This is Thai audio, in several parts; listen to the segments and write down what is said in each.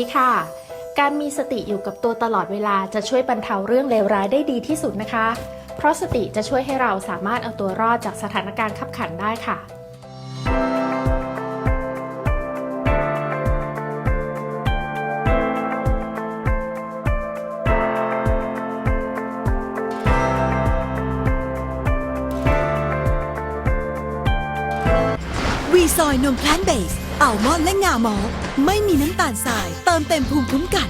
ดีค่ะ การมีสติอยู่กับตัวตลอดเวลาจะช่วยบรรเทาเรื่องเลวร้ายได้ดีที่สุดนะคะ เพราะสติจะช่วยให้เราสามารถเอาตัวรอดจากสถานการณ์ขับขันได้ค่ะวีซอยนมแพลนเบส อัลมอนด์และงาหมอลต์ไม่มีน้ำตาลทราย เติมเต็มภูมิคุ้มกัน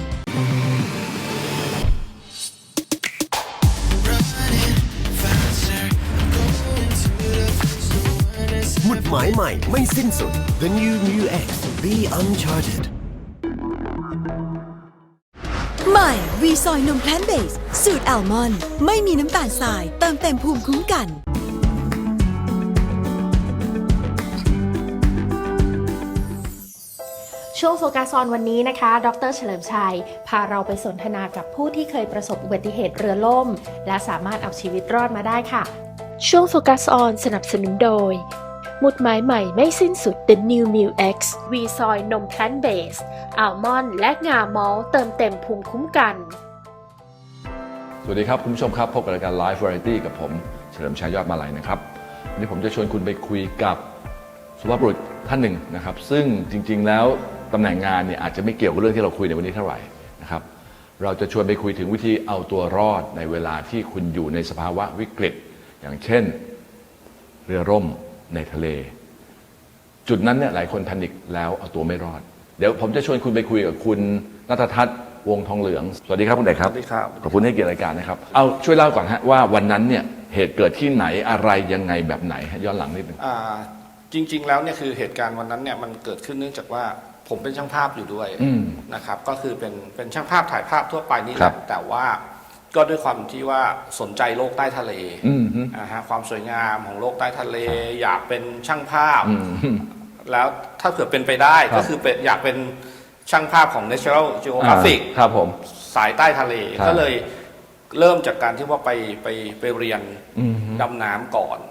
หมุดหมายใหม่ไม่สิ้นสุด The New Mu X Be Uncharted ใหม่วีซอยนมแพลนเบส สูตรอัลมอนด์ไม่มีน้ำตาลทราย เติมเต็มภูมิคุ้มกัน ช่วงโฟกัสออนวันนี้นะคะ ดรเฉลิมชัย พาเราไปสนทนากับผู้ที่เคยประสบอุบัติเหตุเรือล่ม และสามารถเอาชีวิตรอดมาได้ค่ะ ช่วงโฟกัสออนสนับสนุนโดย หมุดหมายใหม่ไม่สิ้นสุด The New m u X วีซอยนมแพลนเบสอัลมอนด์และงามอลต์เติมเต็มภูมิคุ้มกัน สวัสดีครับคุณผู้ชมครับ พบกับรายการ Live Variety กับผม เฉลิมชัยยอดมาลัยนะครับวันนี้ผมจะชวนคุณไปคุยกับสุภาพบุรุษท่านหนึ่งนะครับ ซึ่งจริง ๆ แล้ว ตำแหน่งงานเนี่ยอาจจะไม่เกี่ยวกับเรื่องที่เราคุยในวันนี้เท่าไหร่นะครับเราจะชวนไปคุยถึงวิธีเอาตัวรอดในเวลาที่คุณอยู่ในสภาวะวิกฤต อย่างเช่น เรือร่มในทะเล จุดนั้นเนี่ยหลายคนแพนิคแล้วเอาตัวไม่รอด เดี๋ยวผมจะชวนคุณไปคุยกับคุณนัททัศน์วงทองเหลือง สวัสดีครับคุณเด็กครับสวัสดีครับ ขอบคุณให้เกียรติรายการนะครับ เอาช่วยเล่าก่อนฮะว่าวันนั้นเนี่ยเหตุเกิดที่ไหนอะไรยังไงแบบไหนฮะย้อนหลังนิดนึงอ่าจริง ๆ แล้วเนี่ยคือเหตุการณ์วันนั้นเนี่ยมันเกิดขึ้นเนื่องจากว่า ผมเป็นช่างภาพอยู่ด้วยอืม นะครับ ก็คือเป็นเป็นช่างภาพถ่ายภาพทั่วไปนี่แหครัละบ แต่ว่าก็ด้วยความที่ว่าสนใจโลกใต้ทะเลอืมฮึอ่าฮะความสวยงามของโลกใต้ทะเล อยากเป็นช่างภาพ อืมฮึ แล้วถ้าเผื่อเป็นไปได้ครับ ก็คือเป็นอยากเป็นช่างภาพของ Natural Geographic อ่าครับผม สายใต้ทะเลครับ ก็เลยเริ่มจากการที่ว่าไปไปไปเรียนอืมฮึ ดำน้ำก่อนอืมฮึ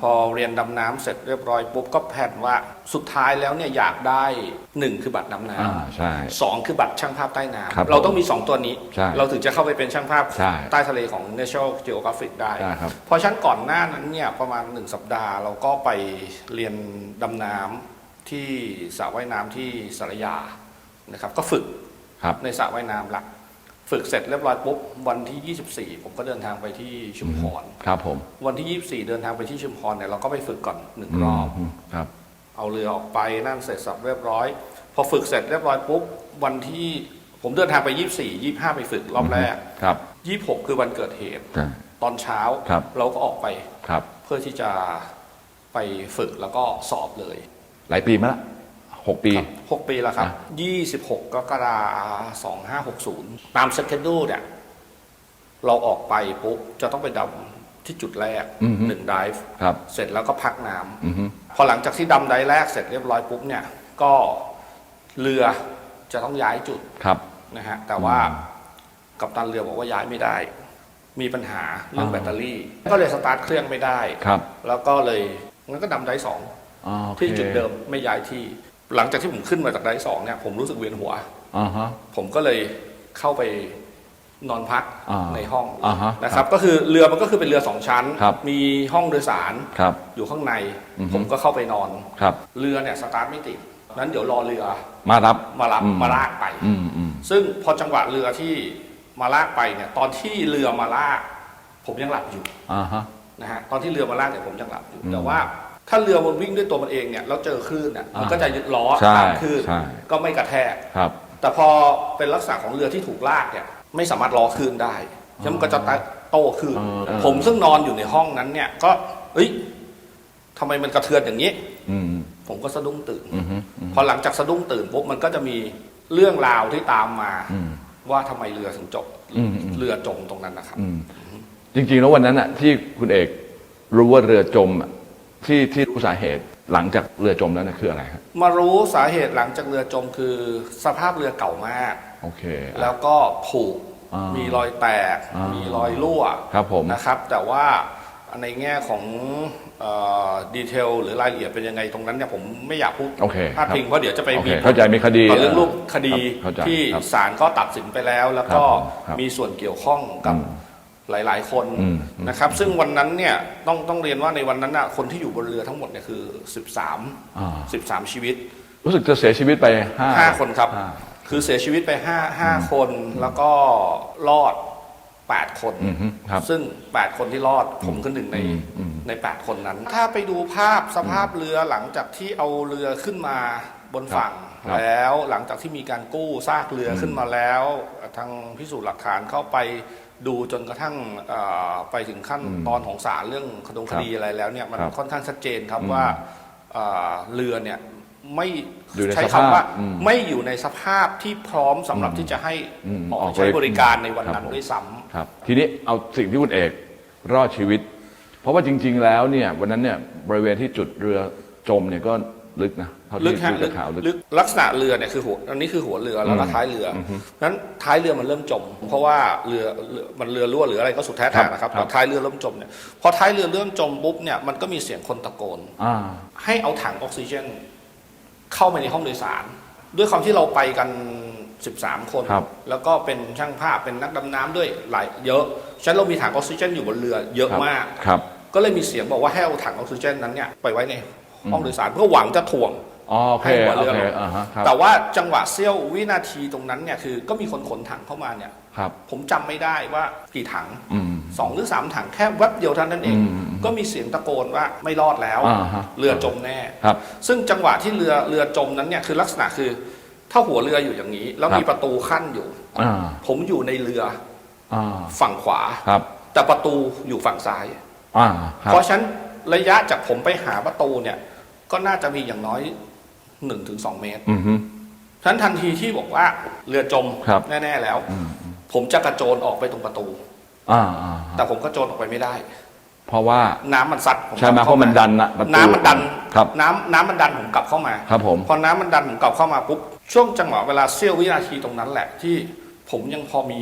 พอเรียนดำน้ำเสร็จเรียบร้อยปุ๊บก็แผนว่าสุดท้ายแล้วเนี่ยอยากได้หนึ่งคือบัตรดำน้อ่าใช่ำสองคือบัตรช่างภาพใต้น้ครับำเราต้องมีสองตัวนี้ ใช่เราถึงจะเข้าไปเป็นช่างภาพใช่ใต้ทะเลของ National Geographic ได้ ได้ครับ เพราะฉะนั้นก่อนหน้านั้นเนี่ยประมาณหนึ่งสัปดาห์ เราก็ไปเรียนดำน้ำที่สระว่ายน้ำที่สารยานะครับก็ฝึก ครับ ในสระว่ายน้ำละ ฝึกเสร็จเรียบร้อยปุ๊บวันที่ 24 ผมก็เดินทางไปที่ชุมพรครับผม วันที่ 24 เดินทางไปที่ชุมพรเนี่ยเราก็ไปฝึกก่อนหนึ่งรอบมครับ เอาเรือออกไปนั่นเสร็จสับเรียบร้อย พอฝึกเสร็จเรียบร้อยปุ๊บวันที่ผมเดินทางไป 24 25 ไปฝึกรอบแรกครับ 26 คือวันเกิดเหตุใช่ตอนเช้าครับเราก็ออกไปครับเพื่อที่จะไปฝึกแล้วก็สอบเลย หลายปีมาละหกปี6ปีแล้วครับอะ26กรกฎาคม2560ตามสเกจดูเนี่ย เราออกไปปุ๊บ จะต้องไปดำที่จุดแรกอือฮึ หนึ่งดิฟครับ เสร็จแล้วก็พักน้ำ อืมฮึ พอหลังจากที่ดำไดแรกเสร็จเรียบร้อยปุ๊บเนี่ย ก็เรือจะต้องย้ายจุดครับ นะฮะ แต่ว่ากัปตันเรือบอกว่าย้ายไม่ได้ มีปัญหาเรื่องอ่า แบตเตอรี่ ก็เลยสตาร์ทเครื่องไม่ได้ ครับแล้วก็เลยงั้นก็ดำไดสองอ๋อโอเคที่จุดเดิมไม่ย้ายที่ หลังจากที่ผมขึ้นมาจากไดสองเนี่ยผมรู้สึกเวียนหัว อ่าฮะ ผมก็เลยเข้าไปนอนพักอ่าในห้องอ่าฮะนะคครัรับบก็คือเรือมันก็คือเป็นเรือสองชั้น ครับ มีห้องโดยสาร ครับ อยู่ข้างใน อือฮึ ผมก็เข้าไปนอน ครับ เรือเนี่ยสตาร์ทไม่ติดนั้นเดี๋ยวรอเรือมารับ มารับอืม มาลากไป อืมอืมซึ่งพอจังหวะเรือที่มาลากไปเนี่ยตอนที่เรือมาลาก ผมยังหลับอยู่อ่าฮะ นะฮะตอนที่เรือมาลากเนี่ยผมยังหลับอยู่ อืม แต่ว่า ถ้าเรือมันวิ่งด้วยตัวมันเองเนี่ยแล้วเจอคลื่นอะมันอ่าก็จะยึดล้อใช่ตามคลื่นใช่ ก็ไม่กระแทก ครับ แต่พอเป็นลักษณะของเรือที่ถูกลากเนี่ยไม่สามารถล้อคลื่นได้ฉะนั้นมันก็จะโต้คลื่นเออเออ ผมซึ่งนอนอยู่ในห้องนั้นเนี่ย ก็เอ้ยทำไมมันกระเทือนอย่างนี้ อืมผมก็สะดุ้งตื่น อืมฮึอืมพอหลังจากสะดุ้งตื่นปุ๊บมันก็จะมีเรื่องราวที่ตามมา อืม ว่าทำไมเรือถึงจบอืมอืม เรือจมตรงนั้นนะครับ อืมจริงๆแล้ววันนั้นอะที่คุณเอกรู้ว่าเรือจมอะ ที่ที่รู้สาเหตุหลังจากเรือจมแล้วเนี่ยคืออะไรครับมารู้สาเหตุหลังจากเรือจมคือสภาพเรือเก่ามาก โอเคแล้วก็ผุอ่ามีมีรอยแตก อ่ามีมีรอยรั่วครับผม นะครับ แต่ว่าในแง่ของดีเทลหรือรายละเอียดเป็นยังไงตรงนั้นเนี่ยผมไม่อยากพูดโอเคพาดพิงเพราะเดี๋ยวจะไปโอเคมีเข้าใจมีคดีต่อเรื่องรูปคดีครับเข้าใจที่ครับ ศาลก็ตัดสินไปแล้ว แล้วก็ครับมีส่วนเกี่ยวข้องกับอืม หลาย ๆ คนอืมนะครับ ซึ่งวันนั้นเนี่ยต้องต้องเรียนว่าในวันนั้นน่ะคนที่อยู่บนเรือทั้งหมดเนี่ยคือ 13อ่า13 ชีวิต รู้สึกจะเสียชีวิตไปห้าห้าคนครับห้าคือเสียชีวิตไปห้าห้าคนแล้วก็รอดแปดคนอืมฮึครับซึ่ง 8 คนที่รอดผมคือหนึ่งในอืมอืมใน 8 คนนั้น ถ้าไปดูภาพสภาพเรือหลังจากที่เอาเรือขึ้นมาบนฝั่งครับแล้วหลังจากที่มีการกู้ซากเรือขึ้นมาแล้ว ทางพิสูจน์หลักฐานเข้าไป ดูจนกระทั่งเอ่อไปถึงขั้นตอนของศาลเรื่องคดงคดีอะไรแล้วเนี่ยมันครับค่อนข้างชัดเจนครับอืมว่าเอ่อเรือเนี่ยไม่อยู่ในใช้สภาพคำว่าอืมไม่อยู่ในสภาพที่พร้อมสำหรับอืมที่จะให้อืมออกออกใช้บริการในวันครับนั้นผมด้วยซ้ำครับ ทีนี้เอาสิ่งที่คุณเอกรอดชีวิต เพราะว่าจริง ๆ แล้วเนี่ยวันนั้นเนี่ยบริเวณที่จุดเรือจมเนี่ยก็ ลึกนะเท่าลึที่กฮะดูลึจากกข่าวลึก ลึกลักษณะเรือเนี่ยคือหัวอันนี้คือหัวเรือแล้วก็อืมท้ายเรือออฮึนั้นท้ายเรือมันเริ่มจม เพราะว่าเรือเรือมันเรือรั่วหรืออะไรก็สุดแท้ครัแต่บนะครับครับพอท้ายเรือเริ่มจมเนี่ยพอท้ายเรือเริ่มจมปุ๊บเนี่ยมันก็มีเสียงคนตะโกน อ่า ให้เอาถังออกซิเจน เข้าไปในห้องโดยสาร ด้วยความที่เราไปกัน 13 คน ครับแล้วก็เป็นช่างภาพเป็นนักดำน้ำด้วยหลายเยอะฉะนั้นเรามีถังออกซิเจนอยู่บนเรือเยอะครับ มาก ครับ ก็เลยมีเสียงบอกว่าให้เอาถังออกซิเจนนั้นเนี่ยไปไว้ใน ห้องโดยสารเพื่อหวังจะถ่วงอ๋อโอเคให้หัวโอเรือเคลงอ่าฮะครับแต่ว่าจังหวะเสี้ยววินาทีตรงนั้นเนี่ยคือก็มีคนขนถังเข้ามาเนี่ย ครับ ผมจำไม่ได้ว่ากี่ถังอืม สองหรือสามถังแค่แวบเดียวเท่านั้นเอง อืมก็มีเสียงตะโกนว่าไม่รอดแล้ว อ่าฮะ เรือจมแน่ ครับ ซึ่งจังหวะที่เรือเรือจมนั้นเนี่ยคือลักษณะคือ ถ้าหัวเรืออยู่อย่างนี้ แล้วครับมีประตูขั้นอยู่ อ่าผมอยู่ในเรืออ่าฝั่งขวา ครับแต่ประตูอยู่ฝั่งซ้าย อ่าครับเพราะฉะนั้นระยะจากผมไปหาประตูเนี่ย ก็น่าจะมีอย่างน้อย1นถึงสเมตรอืมฮึ ฉะนั้นทันทีที่บอกว่าเรือจมครับ แน่ ๆ แล้ว อืมผมจะกระโจนออกไปตรงประตู อ่าอ่าแต่ผมกระโจนออกไปไม่ได้ เพราะว่า น้ำมันซัดผมใช่ไหมกลับเพราะมันดันอะประตูน้ำมันดันครับน้ำน้ำมันดันผมกลับเข้ามาครับผม พอน้ำมันดันผมกลับเข้ามาปุ๊บช่วงจังหวะเวลาเสี้ยววินาทีตรงนั้นแหละที่ผมยังพอมี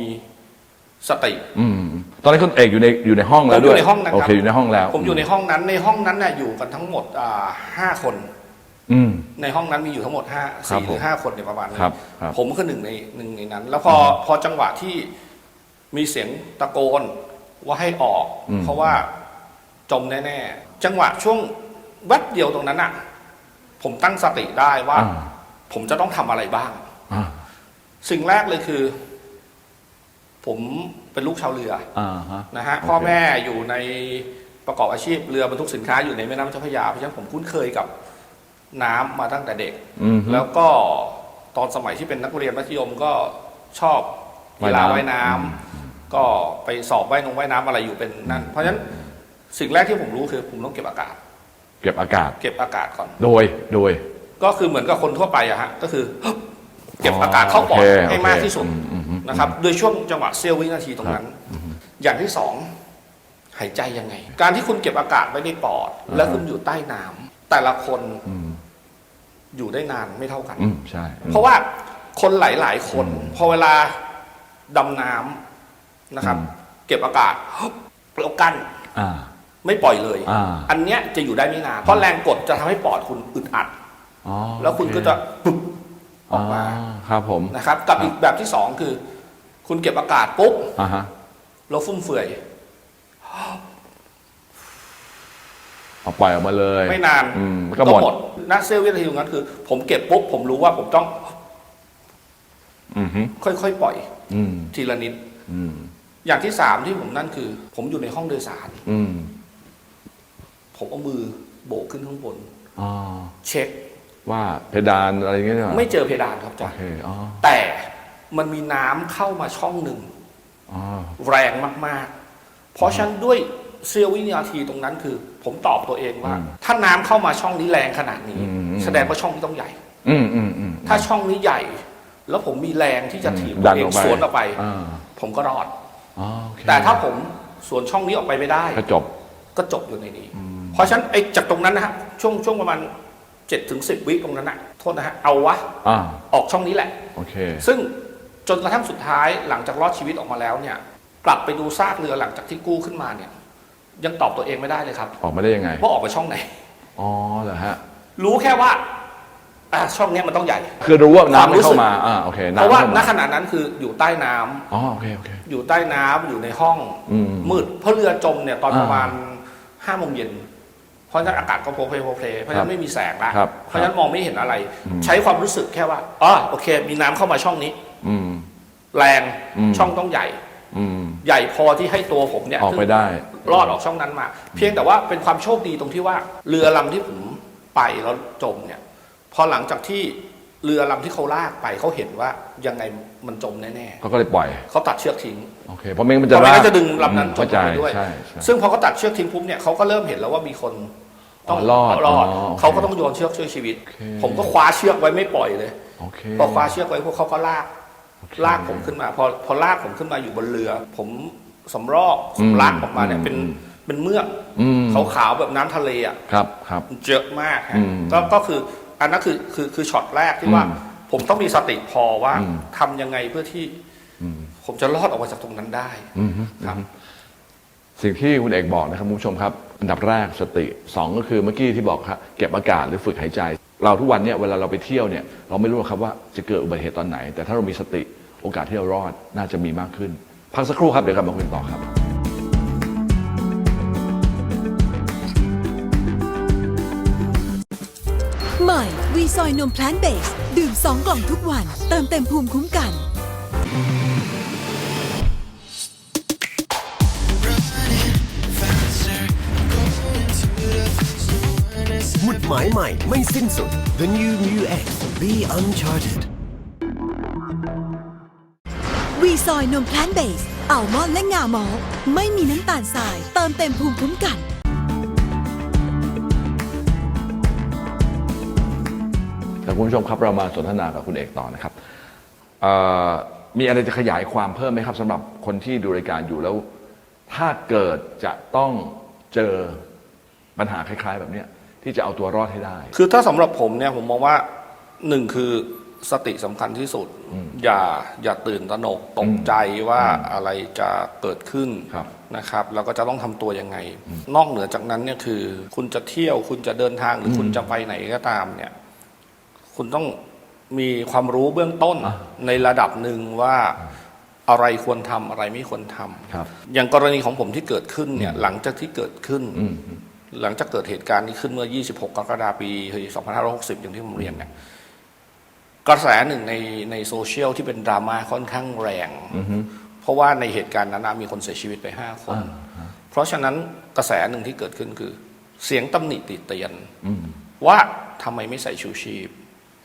สติ อืม ตอนนี้คุณเอกอยู่ในอยู่ในห้องผแล้วมอด้วยยู่ในห้องนั้นโอครัเคอยู่ในห้องแล้ว ผมอยู่ในห้องนั้นในห้องนั้นเนี่ยอยู่กันทั้งหมดอ่าห้าคน อืม ในห้องนั้นมีอยู่ทั้งหมดห้าครับสี่หรือผมห้าคนเนี่ยประมาณนี้ครับครับผมคือหนึ่งในหนึ่งในนั้น แล้วพอพอจังหวะที่มีเสียงตะโกนว่าให้ออกเพราะว่าจมแน่ๆจังหวะช่วงแวบเดียวตรงนั้นอะ ผมตั้งสติได้ว่า อ่าผมจะต้องทำอะไรบ้าง อ่าสิ่งแรกเลยคือ ผมเป็นลูกชาวเรืออ่าฮะนะฮะโอเคพ่อแม่อยู่ในประกอบอาชีพเรือบรรทุกสินค้าอยู่ในแม่น้ำเจ้าพระยาเพราะฉะนั้นผมคุ้นเคยกับน้ำมาตั้งแต่เด็ก อืมฮึแล้วก็ตอนสมัยที่เป็นนักเรียนมัธยมก็ชอบกีฬาว่าว่ายยน้ำน้ำก็ไปสอบว่ายนงว่ายน้ำอะไรอยู่เป็นนั่น เพราะฉะนั้นสิ่งแรกที่ผมรู้คือผมต้องเก็บอากาศ เก็บอากาศ เก็บอากาศก่อน โดย โดย ก็คือเหมือนกับคนทั่วไปอะฮะก็คือ เก็บอากาศเข้าปอดโอเคให้มากที่สุด อืมอืมอืม นะครับโดยช่วงจังหวะเสี้ยววินาทีตรงนั้น อย่างที่สองหายใจยังไง การที่คุณเก็บอากาศไว้ในปอด แล้วคุณอยู่ใต้น้ำแต่ละคนอืมอยู่ได้นานไม่เท่ากันอืมใช่อืมเพราะว่าคนหลาย ๆ คน พอเวลาดำน้ำนะครับอืมเก็บอากาศแล้วกั้นอ่าไม่ปล่อยเลยอ่าอันเนี้ยจะอยู่ได้ไม่นานเพราะแรงกดจะทำให้ปอดคุณอึดอัดอ๋อแล้วคุณก็จะปึ๊บออกมาครับผมนะครับ กับอีกแบบที่สองคือ คุณเก็บอากาศปุ๊บอ่าฮะแล้วฟุ่มเฟือย เอาปล่อยออกมาเลยไม่นานอืมก็หมดณเซลวินาทีตรงนั้นคือ ผมเก็บปุ๊บผมรู้ว่าผมต้องอืมฮึค่อยๆปล่อย อืมทีละนิด อืมอย่างที่สามที่ผมนั่นคือ ผมอยู่ในห้องโดยสาร อืมผมเอามือโบกขึ้นข้างบน อ๋อเช็ค ว่าเพดานอะไรอย่างเงี้ยเหรอไม่เจอเพดานครับโอจ้ะเคอ๋อ แต่ มันมีน้ำเข้ามาช่องหนึ่งอ๋อแรงมากๆ เพราะฉะนั้นด้วยเสี้ยววินาทีตรงนั้นคือ ผมตอบตัวเองว่า ถ้าน้ำเข้ามาช่องนี้แรงขนาดนี้ แสดงว่าช่องนี้ต้องใหญ่อืมอืมอืมถ้าช่องนี้ใหญ่ แล้วผมมีแรงที่จะถีบดัตัวนเอองอกไปสวนออกไปอ่าผมก็รอดอ๋อโอเคแต่ถ้าผมสวนช่องนี้ออกไปไม่ได้ก็จบก็จบอยู่ในนี้ เพราะฉะนั้นไอ้จากตรงนั้นนะฮะช่วงช่วงประมาณ7จ็ถึงสิวิตรงนั้นนะโทษนะฮะเอาวะอ่าออกช่องนี้แหละ โอเค ซึ่ง จนกระทั่งสุดท้ายหลังจากรอดชีวิตออกมาแล้วเนี่ยกลับไปดูซากเรือหลังจากที่กู้ขึ้นมาเนี่ย ยังตอบตัวเองไม่ได้เลยครับออกมาได้ยังไงว่าออกไปช่องไหนอ๋อเหรอฮะรู้แค่ว่าอะช่องเนี้ยมันต้องใหญ่ คือรู้ว่าควาน้ำมไม่รู้สึเข้ากมาอ่าโอเคเพน้ำราะว่าเข้าณมาขณะนั้นคืออยู่ใต้น้ำอ๋อโอเคโอเค อยู่ใต้น้ำอยู่ในห้องอืม มืดเพราะเรือจมเนี่ยตอนอ่าประมาณห้าโมงเย็นเพราะฉะนั้นอากาศก็โพลเพลโพลเพลเพราะฉะนั้นไม่มีแสงละครับเพราะฉะนั้นมองไม่เห็นอะไร ใช้ความรู้สึกแค่ว่าอ๋อโอเค มีน้ำเข้ามาช่องนี้ อืม แรงอืม ช่องต้องใหญ่ อืม ใหญ่พอที่ให้ตัวผมเนี่ยออกไปได้ รอดออกช่องนั้นมา เพียงแต่ว่าเป็นความโชคดีตรงที่ว่า เรือลำที่ผมไปแล้วจมเนี่ย พอหลังจากที่เรือลำที่เขาลากไปเขาเห็นว่ายังไงมันจมแน่เขาก็เลยปล่อย ๆเขาตัดเชือกทิ้ง โอเค เพราะไม่งั้นมันเพจะราะไม่งั้นลากจะดึงลำนั้นอืมจเข้ามใจไปด้วย ใช่ใช่ ซึ่งพอเขาตัดเชือกทิ้งปุ๊บเนี่ยเขาก็เริ่มเห็นแล้วว่ามีคนต้องอ๋อรอดรอดอ๋อโอเคเขาก็ต้องโยนเชือกช่วยชีวิต โอเค ผมก็คว้าเชือกไว้ไม่ปล่อยเลย โอเคพอคว้าเชือกไว้พวกเขาก็ลากโอเค ลากผมขึ้นมา พอพอลากผมขึ้นมาอยู่บนเรือ ผมสำรอกอืมลากออกมาเนี่ยเป็นอืมเป็นเมือกอืมขาวๆแบบน้ำทะเลอะครับครับเยอะมากฮะอืมก็ก็คืออันนั้นคือคือคือช็อตแรกที่ว่าอืมผมต้องมีสติพอว่าอืมทำยังไงเพื่อที่อืมผมจะรอดออกมาจากตรงนั้นได้อืมครับ สิ่งที่คุณเอกบอกนะครับคุณผู้ชมครับ อันดับแรกสติสองก็คือเมื่อกี้ที่บอกครับเก็บอากาศหรือฝึกหายใจ เราทุกวันเนี่ยเวลาเราไปเที่ยวเนี่ยเราไม่รู้หรอกครับว่าจะเกิดอุบัติเหตุตอนไหน แต่ถ้าเรามีสติโอกาสที่เรารอดน่าจะมีมากขึ้น พักสักครู่ครับ เดี๋ยวกลับมาคุยต่อครับใหม่วีซอยนมแพลนเบส ดื่ม 2 กล่องทุกวัน เติมเต็มภูมิคุ้มกัน หมุดหมายใหม่ไม่สิ้นสุด The New Mu X Be Uncharted วีซอยนมแพลนเบสอัลมอนด์และงาหมอลต์ไม่มีน้ำตาลทราย เติมเต็มภูมิคุ้มกัน แต่คุณผู้ชมครับเรามาสนทนากับคุณเอกต่อนะครับเอ่อมีอะไรจะขยายความเพิ่มไหมครับสำหรับคนที่ดูรายการอยู่แล้ว ถ้าเกิดจะต้องเจอปัญหาคล้าย ๆ แบบเนี้ย ที่จะเอาตัวรอดให้ได้ คือถ้าสำหรับผมเนี่ยผมมองว่าหนึ่งคือสติสำคัญที่สุด อย่าอย่าตื่นตระหนกตกใจว่าอะไรจะเกิดขึ้นครับนะครับ แล้วก็จะต้องทำตัวยังไง นอกเหนือจากนั้นเนี่ยคือ คุณจะเที่ยวคุณจะเดินทางหรืออคุณจะไปไหนก็ตามเนี่ย คุณต้องมีความรู้เบื้องต้นอะ ในระดับหนึ่งว่าอะไรควรทำอะไรไม่ควรทำ ครับ อย่างกรณีของผมที่เกิดขึ้นเนี่ยหลังจากที่เกิดขึ้น อืม หลังจากเกิดเหตุการณ์นี้ขึ้นเมื่อ 26 กรกฎาคมปี 2560 อย่างที่ผมเรียนเนี่ยกระแสหนึ่งในในโซเชียลที่เป็นดราม่าค่อนข้างแรงอือฮึเพราะว่าในเหตุการณ์นั้นนะมีคนเสียชีวิตไป 5 คนอ่าเพราะฉะนั้นกระแสหนึ่งที่เกิดขึ้นคือ เสียงตำหนิติเตียนอืมว่าทำไมไม่ใส่ชูชีพ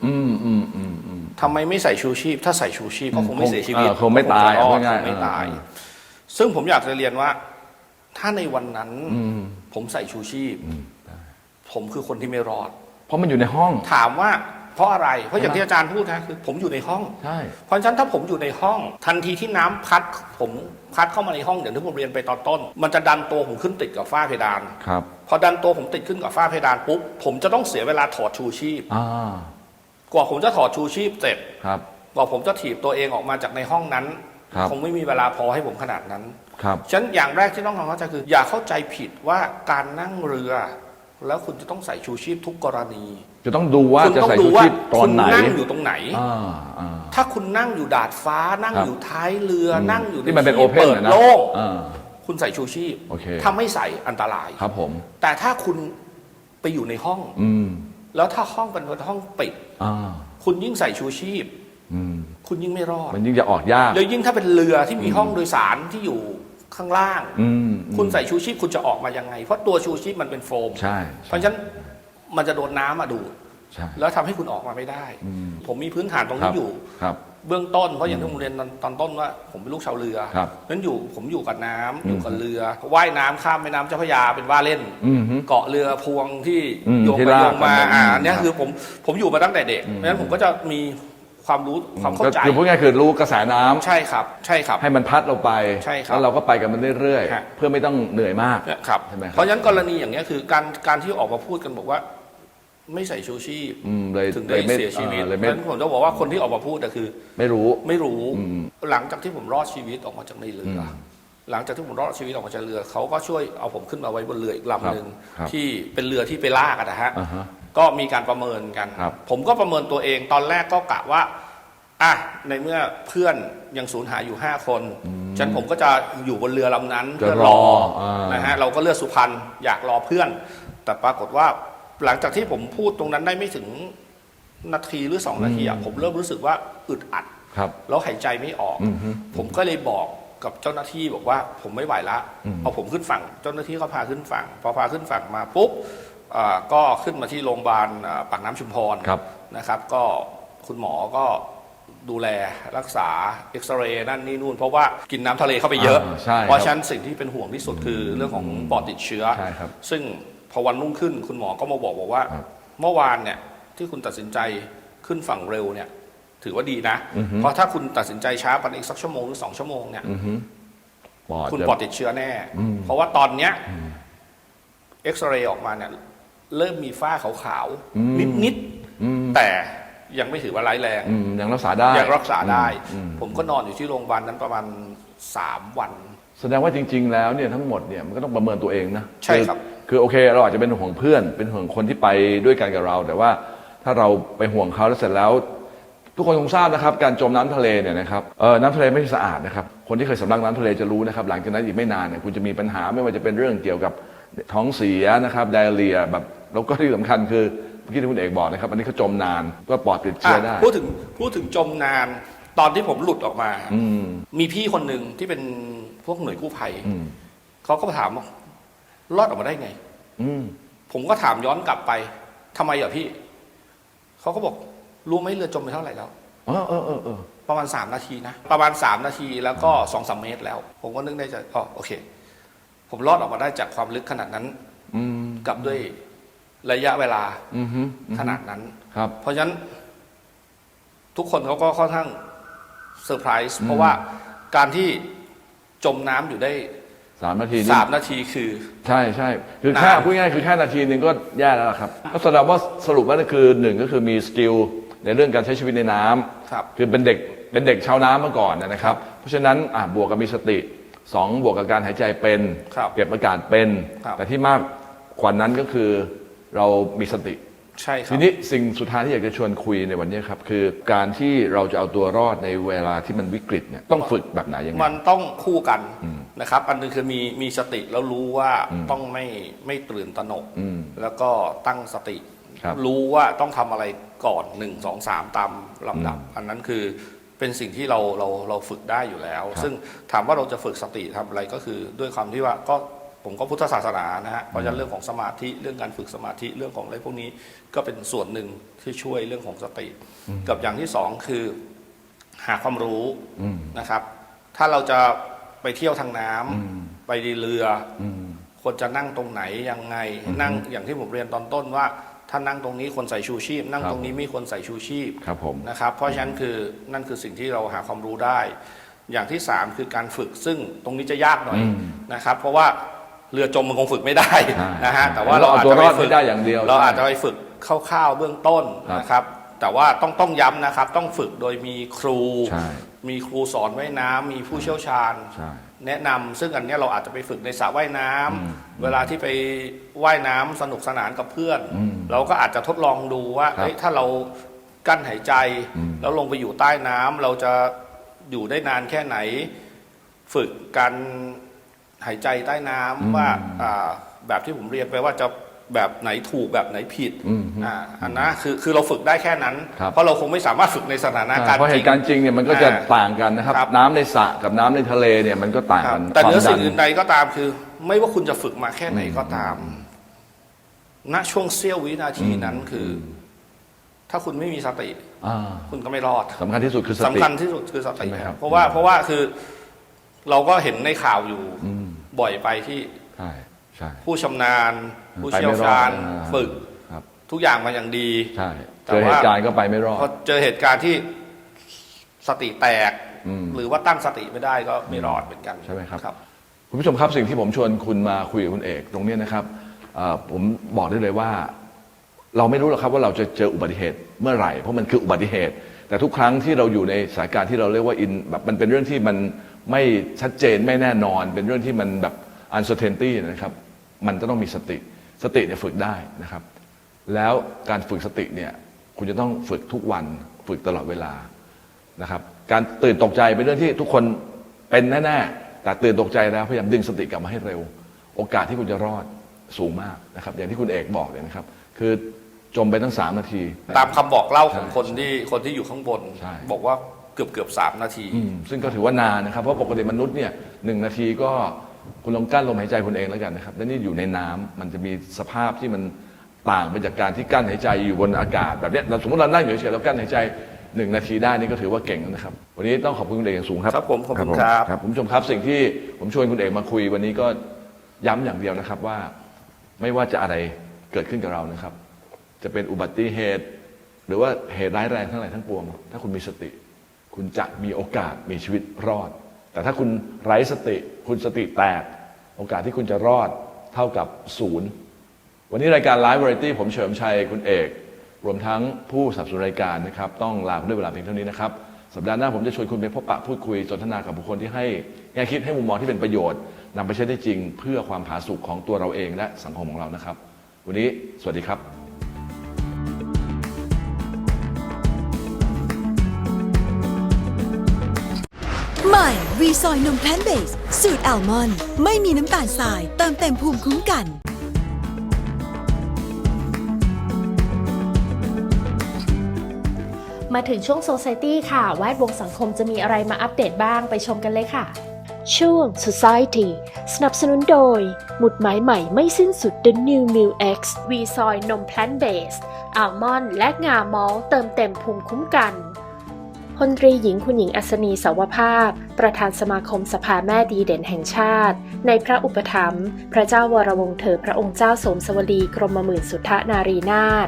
อืมอืมอืมอืมทำไมไม่ใส่ชูชีพ ถ้าใส่ชูชีพก็คงไม่เสียชีวิตเออคงไม่ตายคงจะรอดพูดง่ายคงไม่เออตายเออซึ่งผมอยากจะเรียนว่า ถ้าในวันนั้นอืม ผมใส่ชูชีพ ผมคือคนที่ไม่รอด เพราะมันอยู่ในห้อง ถามว่าเพราะอะไร เพราะอย่างที่อาจารย์พูดนะคือ ผมอยู่ในห้อง ใช่ เพราะฉะนั้นถ้าผมอยู่ในห้อง ทันทีที่น้ำพัด ผมพัดเข้ามาในห้องอย่างที่ผมเรียนไปตอนต้น มันจะดันตัวผมขึ้นติดกับฝ้าเพดาน ครับ พอดันตัวผมติดขึ้นกับฝ้าเพดานปุ๊บผมจะต้องเสียเวลาถอดชูชีพอ่ากว่าผมจะถอดชูชีพเสร็จ ครับกว่าผมจะถีบตัวเองออกมาจากในห้องนั้นครับคงไม่มีเวลาพอให้ผมขนาดนั้น ครับฉะนั้นอย่างแรกที่ต้องทำเข้าใจคือ อย่าเข้าใจผิดว่าการนั่งเรือ แล้วคุณจะต้องใส่ชูชีพทุกกรณี จะต้องดูว่าคุณจะต้องใส่ดูชูว่าชีพตอคุนณไหนนั่งอยู่ตรงไหน อ่าอ่า ถ้าคุณนั่งอยู่ดาดฟ้า นั่งครับอยู่ท้ายเรืออนั่งอยู่ที่มันเป็นที่ open เปิดอะนะโล่งอ่าคุณใส่ชูชีพโอเค ถ้าไม่ใส่อันตราย ครับผม แต่ถ้าคุณไปอยู่ในห้อง อืมแล้วถ้าห้องเป็นห้องปิด อ่าคุณยิ่งใส่ชูชีพ อืมคุณยิ่งไม่รอด มันยิ่งจะออกยาก แล้วยิ่งถ้าเป็นเรือที่มีห้องโดยสารที่อยู่ ข้างล่าง อืมคุณใส่ชูชีพคุณจะออกมายังไง เพราะตัวชูชีพมันเป็นโฟม ใช่เพราะฉะนั้นมันจะโดนน้ำมาดูดใช่ แล้วทำให้คุณออกมาไม่ได้ อืม ผมมีพื้นฐานตรงครันี้บอยู่ ครับ เบื้องต้นเพราะอย่างที่ผมเรียนตอนตอนต้นว่า ผมเป็นลูกชาวเรือครับนั้นอยู่ผมอยู่กับน้ำอืมอยู่กับเรือว่ายน้ำข้ามแม่น้ำเจ้าพระยาเป็นว่าเล่น อืมฮึเกาะเรือพวงที่อืมโยงที่ไปลากโยงมากันอ่าอืมอันเนี้ยครับคือผมผมอยู่มาตั้งแต่เด็กอืมเพราะฉะนั้นผมก็จะมี ความรู้ความเข้าใจก็คือพูดง่ายๆคือรู้กระแสน้ำใช่ครับ ใช่ครับ ให้มันพัดเราไปใช่ครับแล้วเราก็ไปกับมันเรื่อยฮะๆเพื่อไม่ต้องเหนื่อยมากเนี่ยครับใช่ไหมครับเพราะฉะนั้นกรณีอย่างเงี้ยคือการการที่ออกมาพูดกันบอกว่า ไม่ใส่ชูชีพอืมเลยถึงได้ลไม่เสียชีวิตออเลยเพไม่ราะฉะนั้นผมจะบอกว่าคนที่ออกมาพูดแต่คือ ไม่รู้ไม่รู้อืมหลังจากที่ผมรอดชีวิตออกมาจากในเรืออมหลังจากที่ผมรอดชีวิตออกมาจากเรือเขาก็ช่วยเอาผมขึ้นมาไว้บนเรืออีกลำหนึ่งครับที่เป็นเรือที่ไปลากอะนะฮะอ่าฮะ ก็มีการประเมินกัน ครับผมก็ประเมินตัวเองตอนแรกก็กะว่าอะในเมื่อเพื่อนยังสูญหายอยู่ 5 คนฉะนันผมก็จะอยู่บนเรือลำนั้นจะเพื่อรรอออ่านนะฮะเราก็เลือกสุพรรณอยากรอเพื่อน แต่ปรากฏว่าหลังจากที่ผมพูดตรงนั้นได้ไม่ถึงนาทีหรือสองนาทีอะผมเริ่มรู้สึกว่าอึดอัด ครับ แล้วหายใจไม่ออก อืมฮึผมก็เลยบอกกับเจ้าหน้าที่บอกว่าผมไม่ไหวละ อืม เอาผมขึ้นฝั่ง เจ้าหน้าที่เขาพาขึ้นฝั่ง พอพาขึ้นฝั่งมาปุ๊บ อ่าก็ขึ้นมาที่โรงพยาบาลอ่าปากน้ำชุมพรครับ นะครับ ก็คุณหมอก็ดูแลรักษาเอ็กซเรย์นั่นนี่นู่น เพราะว่ากินน้ำทะเลเข้าไปเยอะ อ่าใช่ครับเพราะฉะนั้นสิ่งที่เป็นห่วงที่สุดคือเรื่องของปอดติดเชื้อ ใช่ครับซึ่งพอวันรุ่งขึ้นคุณหมอก็มาบอกบอกว่า ครับเมื่อวานเนี่ยที่คุณตัดสินใจขึ้นฝั่งเร็วเนี่ย ถือว่าดีนะ อือฮึ เพราะถ้าคุณตัดสินใจช้าไปอีกสักชั่วโมงหรือสองชั่วโมงเนี่ย อือฮึปอดคุณจะ ปอดติดเชื้อแน่ อืม เพราะว่าตอนเนี้ยเอ็กซเรย์ออกมาเนี่ย เริ่มมีฝ้าขาวอืมๆนิดอืมๆแต่ยังไม่ถือว่าร้ายแรงอืมยังรักษาได้ ยังรักษาได้ อืม ผมก็นอนอยู่ที่โรงพยาบาลนั้นประมาณสามวัน แสดงว่าจริง ๆ แล้วเนี่ยทั้งหมดเนี่ยมันก็ต้องประเมินตัวเองนะใช่ครับ อคือโอเคเราอาจจะเป็นห่วงเพื่อน เป็นห่วงคนที่ไปด้วยกันกับเรา แต่ว่าถ้าเราไปห่วงเขาแล้วเสร็จแล้ว ทุกคนคงทราบนะครับ การจมน้ำทะเลเนี่ยนะครับเออน้ำทะเลไม่สะอาดนะครับ คนที่เคยสำลักน้ำทะเลจะรู้นะครับ หลังจากนั้นอีกไม่นานเนี่ยคุณจะมีปัญหาไม่ว่าจะเป็นเรื่องเกี่ยวกับ ท้องเสียนะครับไดอาเรียแบบแล้วก็ที่สำคัญคือเมื่อกี้ที่คุณเอกบอกนะครับ อันนี้เขาจมนานก็ปอดติดเชื้อได้ อะพูดถึงพูดถึงจมนานตอนที่ผมหลุดออกมา อืม มีพี่คนหนึ่งที่เป็นพวกหน่วยกู้ภัยอืม เขาก็มาถามว่ารอดออกมาได้ไง อืม ผมก็ถามย้อนกลับไปทำไมอะพี่เขาก็บอกรู้ไหมเรือจมไปเท่าไหร่แล้ว เออเออเออเออประมาณสามนาทีนะ ประมาณสามนาทีแล้วก็สองสามเมตรแล้ว ผมก็นึกได้ใจอ๋อโอเค ผมรอดออกมาได้จากความลึกขนาดนั้นอืมกับด้วยระยะเวลาอืมฮึขนาดนั้นครับ เพราะฉะนั้น ทุกคนเขาก็ค่อนข้างเซอร์ไพรส์เพราะว่าการที่จมน้ำอยู่ได้สามนาทีนี่สามนาทีคือ ใช่ใช่คือแค่นานพูดง่ายๆคือแค่นาทีหนึ่งก็แย่แล้วล่ะครับก็แสดงว่าสรุปว่าคือหนึ่งก็คือมีสกิลในเรื่องการใช้ชีวิตในน้ำครับคือเป็นเด็กเป็นเด็กชาวน้ำมาก่อนนะครับ เพราะฉะนั้นอะบวกกับมีสติ สองบวกกับการหายใจเป็น ครับเก็บอากาศเป็น ครับ แต่ที่มากกว่านั้นก็คือเรามีสติ ใช่ครัทีบ นี้สิ่งสุดท้ายที่อยากจะชวนคุยในวันนี้ครับ คือการที่เราจะเอาตัวรอดในเวลาที่มันวิกฤตเนี่ยต้องฝึกแบบไหนยังไง มันต้องคู่กันนะครับ อันหนึงคือมีมีสติแล้วรู้ว่าอืมต้องไม่ไม่ตื่นตระหนก อืมแล้วก็ตั้งสติ ครับรู้ว่าต้องทำอะไรก่อนหนึ่งสองสามตามลำดับอืมอันนั้นคือ เป็นสิ่งที่เราเราเราฝึกได้อยู่แล้วครับซึ่งถามว่าเราจะฝึกสติทำอะไรก็คือ ด้วยความที่ว่าก็ผมก็พุทธศาสนานะฮะเพราะฉะนั้นเรื่องของสมาธิเรื่องการฝึกสมาธิเรื่องของอะไรพวกนี้ก็เป็นส่วนหนึ่งที่ช่วยเรื่องของสติ กับอย่างที่สองคือหาความรู้อืมนะครับ ถ้าเราจะไปเที่ยวทางน้ำอืมไปในเรืออืมควรจะนั่งตรงไหนยังไง นั่งอย่างที่ผมเรียนตอนต้นว่า ถ้านั่งตรงนี้ควรใส่ชูชีพ นั่งครับตรงนี้ไม่ควรใส่ชูชีพครับผมนะครับ เพราะฉะนั้นคือนั่นคือสิ่งที่เราหาความรู้ได้ อย่างที่สามคือการฝึกซึ่งตรงนี้จะยากหน่อยอืมนะครับ เพราะว่าเรือจมมันคงฝึกไม่ได้ใช่นะฮะใช่แต่ว่าเราเราเอาอาจตัวจะรไปอดฝึไม่กได้อย่างเดียว เราใช่อาจจะไปฝึกคร่าวๆเบื้องต้นครับนะครับแต่ว่าต้องต้องย้ำนะครับ ต้องฝึกโดยมีครูใช่มีครูสอนว่ายน้ำมีผู้เชี่ยวชาญใช่ แนะนำซึ่งอันเนี้ยเราอาจจะไปฝึกในสระว่ายน้ำอืมเวลาที่ไปว่ายน้ำสนุกสนานกับเพื่อน อืมเราก็อาจจะทดลองดูว่าครับเฮ้ยถ้าเรากั้นหายใจ อืม แล้วลงไปอยู่ใต้น้ำเราจะอยู่ได้นานแค่ไหน ฝึกการหายใจใต้น้ำว่าอ่าแบบที่ผมเรียนไปว่าจะ แบบไหนถูกแบบไหนผิดอืมอ่าอันนะคือคือเราฝึกได้แค่นั้นครับเพราะเราคงไม่สามารถฝึกในสถานการณ์เพราะเหตุการณ์จริงเนี่ยมันก็จะอ่าต่างกันนะครับครับน้ำในสระกับน้ำในทะเลเนี่ยมันก็ต่างครักับนแต่เหนือความสิ่งดัอื่นใดก็ตามคือ ไม่ว่าคุณจะฝึกมาแค่ไหนก็ตาม ณช่วงเสี้ยววินาทีนั้นคืออถ้าคุณไม่มีสติอ่าคุณก็ไม่รอดสำคัญที่สุดคือสสำติคัญที่สุดคือสติใช่ไหมครับเพราะว่าเพราะว่าคือ เราก็เห็นในข่าวอยู่อืมบ่อยไปที่ ใช่ใช่ ผู้ชำนาญ ผู้ไปเชี่ยวไม่รอดชาญอ่าฝึกครับ ทุกอย่างมาอย่างดี ใช่แต่เจอเหว่าตุการณ์ก็ไปไม่รอดพอเจอเหตุการณ์ที่สติแตก อืมหรือว่าตั้งสติไม่ได้ก็ไม่รอดเหมือนกันใช่ไหมครับ ครับ คุณผู้ชมครับสิ่งที่ผมชวนคุณมาคุยกับคุณเอกตรงเนี้ยนะครับเอ่อผมบอกได้เลยว่า เราไม่รู้หรอกครับว่าเราจะเจออุบัติเหตุเมื่อไหร่เพราะมันคืออุบัติเหตุ แต่ทุกครั้งที่เราอยู่ในสถานการณ์ที่เราเรียกว่าอินแบบมันเป็นเรื่องที่มันไม่ชัดเจนไม่แน่นอน เป็นเรื่องที่มันแบบ uncertainty นะครับ มันจะต้องมีสติ สติเนี่ยฝึกได้นะครับ แล้วการฝึกสติเนี่ยคุณจะต้องฝึกทุกวันฝึกตลอดเวลานะครับ การตื่นตกใจเป็นเรื่องที่ทุกคนเป็นแน่ๆแต่ตื่นตกใจแล้วพยายามดึงสติกลับมาให้เร็ว โอกาสที่คุณจะรอดสูงมากนะครับ อย่างที่คุณเอกบอกเลยนะครับ คือจมไปตั้งสามนาที ตามคำบอกเล่าของใช่คนที่คนที่อยู่ข้างบน ใช่ บอกว่าเกือบเกือบสามนาที อืมซึ่งก็ถือว่านานนะครับ เพราะปกติมนุษย์เนี่ยหนึ่งนาทีก็ คุณลองกั้นลมหายใจคุณเองแล้วกันนะครับ แล้วนี่อยู่ในน้ำมันจะมีสภาพที่มันต่างไปจากการที่กั้นหายใจอยู่บนอากาศแบบเนี้ยเราสมมติเรานั่งอยู่เฉยๆแล้วกั้นหายใจหนึ่งนาทีได้นี่ก็ถือว่าเก่งแล้วนะครับ วันนี้ต้องขอบคุณคุณเอกอย่างสูงครับครับผมขอบคุณผมครับครับคุณผู้ชมครับสิ่งที่ผมชวนคุณเอกมาคุย วันนี้ก็ย้ำอย่างเดียวนะครับว่าไม่ว่าจะอะไรเกิดขึ้นกับเรานะครับ จะเป็นอุบัติเหตุ หรือว่าเหตุร้ายแรงทั้งหลายทั้งปวง ถ้าคุณมีสติ คุณจะมีโอกาสมีชีวิตรอด แต่ถ้าคุณไร้สติ คุณสติแตก โอกาสที่คุณจะรอดเท่ากับศูนย์วันนี้รายการไลฟ์วาไรตี้ผมเฉลิมชัยคุณเอก รวมทั้งผู้สับสนุนรายการนะครับ ต้องลาคุณด้วยเวลาเพียงเท่านี้นะครับ สัปดาห์หน้าผมจะชวนคุณไปพบปะพูดคุยสนทนากับบุคคลที่ให้แง่คิดให้มุมมองที่เป็นประโยชน์นำไปใช้ได้จริง เพื่อความผาสุกของตัวเราเองและสังคมของเรานะครับ วันนี้สวัสดีครับใหม่ วีซอยนมแพลนเบส สูตรแอลมอนด์ไม่มีน้ำตาลทราย เติมเต็มภูมิคุ้มกัน มาถึงช่วง Society ค่ะ แวดวงสังคมจะมีอะไรมาอัปเดตบ้างไปชมกันเลยค่ะ ช่วง Society สนับสนุนโดย หมุดหมายใหม่ไม่สิ้นสุด The New m i l X วีซอยนมแพลนเบสอัลมอนด์และงามอลต์เติมเต็มภูมิคุ้มกันพ ลตรีหญิงคุณหญิงอัศนีสาวภาพ ประธานสมาคมสภาแม่ดีเด่นแห่งชาติ ในพระอุปถัมภ์พระเจ้าวรวงศ์เธอพระองค์เจ้าสมสวลีกรมหมื่นสุทธนารีนาถ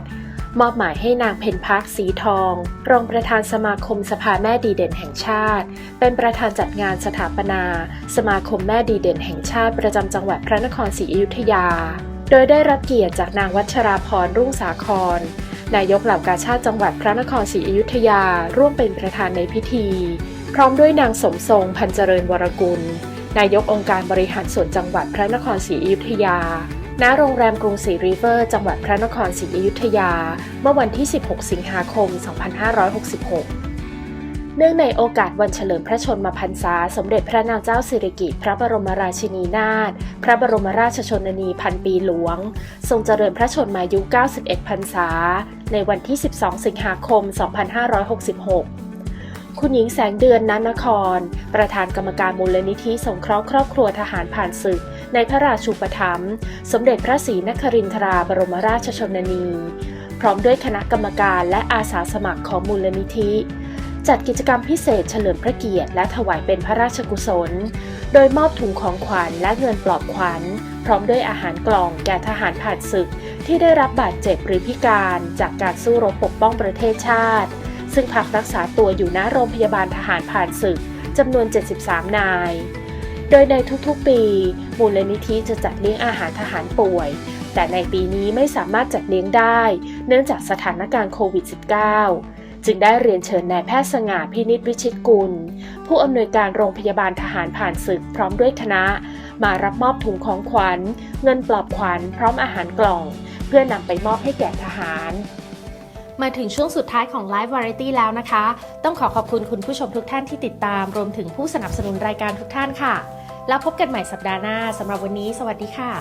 มอบหมายให้นางเพนพักสีทอง รองประธานสมาคมสภาแม่ดีเด่นแห่งชาติ เป็นประธานจัดงานสถาปนา สมาคมแม่ดีเด่นแห่งชาติ ประจำจังหวัดพระนครศรีอยุธยา โดยได้รับเกียรติจากนางวัชราพรรุ่งสาคร นายกเหล่ากาชาติจังหวัดพระนครศรีอยุธยาร่วมเป็นประธานในพิธี พร้อมด้วยนางสมทรงพันเจริญวรกุล นายกองค์การบริหารส่วนจังหวัดพระนครศรีอยุธยา ณ โรงแรมกรุงศรีริเวอร์ จังหวัดพระนครศรีอยุธยา เมื่อวันที่ 16 สิงหาคม 2566 เนื่องในโอกาสวันเฉลิมพระชนมพรรษา สมเด็จพระนางเจ้าสิริกิติ์พระบรมราชินีนาถ พระบรมราชชนนีพันปีหลวง ทรงเจริญพระชนมายุ 91 พรรษา ในวันที่ 12 สิงหาคม 2566 คุณหญิงแสงเดือนนันนคร ประธานกรรมการมูลนิธิสงเคราะห์ครอบครัวทหารผ่านศึก ในพระราชูปถัมภ์สมเด็จพระศรีนครินทราบรมราชชนนี พร้อมด้วยคณะกรรมการและอาสาสมัครของมูลนิธิ จัดกิจกรรมพิเศษเฉลิมพระเกียรติและถวายเป็นพระราชกุศล โดยมอบถุงของขวัญและเงินปลอบขวัญ พร้อมด้วยอาหารกล่องแก่ทหารผ่านศึก ที่ได้รับบาดเจ็บหรือพิการจากการสู้รบปกป้องประเทศชาติ ซึ่งพักรักษาตัวอยู่ณโรงพยาบาลทหารผ่านศึกจำนวน 73 นาย โดยในทุกๆ ปี มูลนิธิจะจัดเลี้ยงอาหารทหารป่วย แต่ในปีนี้ไม่สามารถจัดเลี้ยงได้ เนื่องจากสถานการณ์โควิด -19 จึงได้เรียนเชิญนายแพทย์สง่าพินิจวิชิตกุล ผู้อำนวยการโรงพยาบาลทหารผ่านศึกพร้อมด้วยคณะ มารับมอบถุงของขวัญ เงินปลอบขวัญพร้อมอาหารกล่อง เพื่อนำไปมอบให้แก่ทหารมาถึงช่วงสุดท้ายของ Live Variety แล้วนะคะ ต้องขอขอบคุณคุณผู้ชมทุกท่านที่ติดตาม รวมถึงผู้สนับสนุนรายการทุกท่านค่ะ แล้วพบกันใหม่สัปดาห์หน้าสำหรับวันนี้ สวัสดีค่ะ